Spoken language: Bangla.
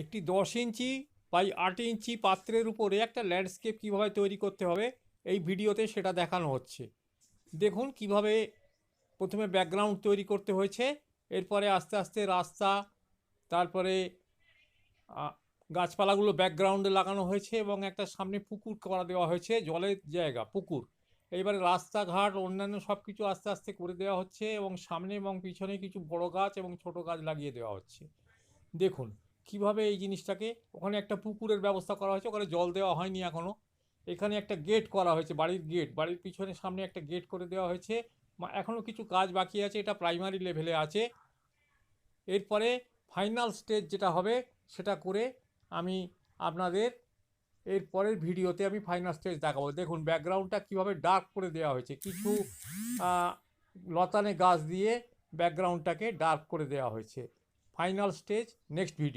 একটি দশ ইঞ্চি বাই আট ইঞ্চি পাত্রের উপরে একটা ল্যান্ডস্কেপ কীভাবে তৈরি করতে হবে, এই ভিডিওতে সেটা দেখানো হচ্ছে। দেখুন কীভাবে প্রথমে ব্যাকগ্রাউন্ড তৈরি করতে হয়েছে, এরপরে আস্তে আস্তে রাস্তা, তারপরে গাছপালাগুলো ব্যাকগ্রাউন্ডে লাগানো হয়েছে এবং একটা সামনে পুকুর করা দেওয়া হয়েছে, জলের জায়গা, পুকুর। এইবারে রাস্তাঘাট, অন্যান্য সব কিছু আস্তে আস্তে করে দেওয়া হচ্ছে এবং সামনে এবং পিছনে কিছু বড় গাছ এবং ছোট গাছ লাগিয়ে দেওয়া হচ্ছে। দেখুন কীভাবে এই জিনিসটাকে, ওখানে একটা পুকুরের ব্যবস্থা করা হয়েছে, ওখানে জল দেওয়া হয়নি এখনও এখানে একটা গেট করা হয়েছে, বাড়ির গেট বাড়ির পিছনে সামনে একটা গেট করে দেওয়া হয়েছে। এখনও কিছু কাজ বাকি আছে, এটা প্রাইমারি লেভেলে আছে। এরপরে ফাইনাল স্টেজ যেটা হবে, সেটা করে আমি আপনাদের এর পরের ভিডিওতে আমি ফাইনাল স্টেজ দেখাবো। দেখুন ব্যাকগ্রাউন্ডটা কীভাবে ডার্ক করে দেওয়া হয়েছে। কিছু লতানে গাছ দিয়ে ব্যাকগ্রাউন্ডটাকে ডার্ক করে দেওয়া হয়েছে। Final stage next video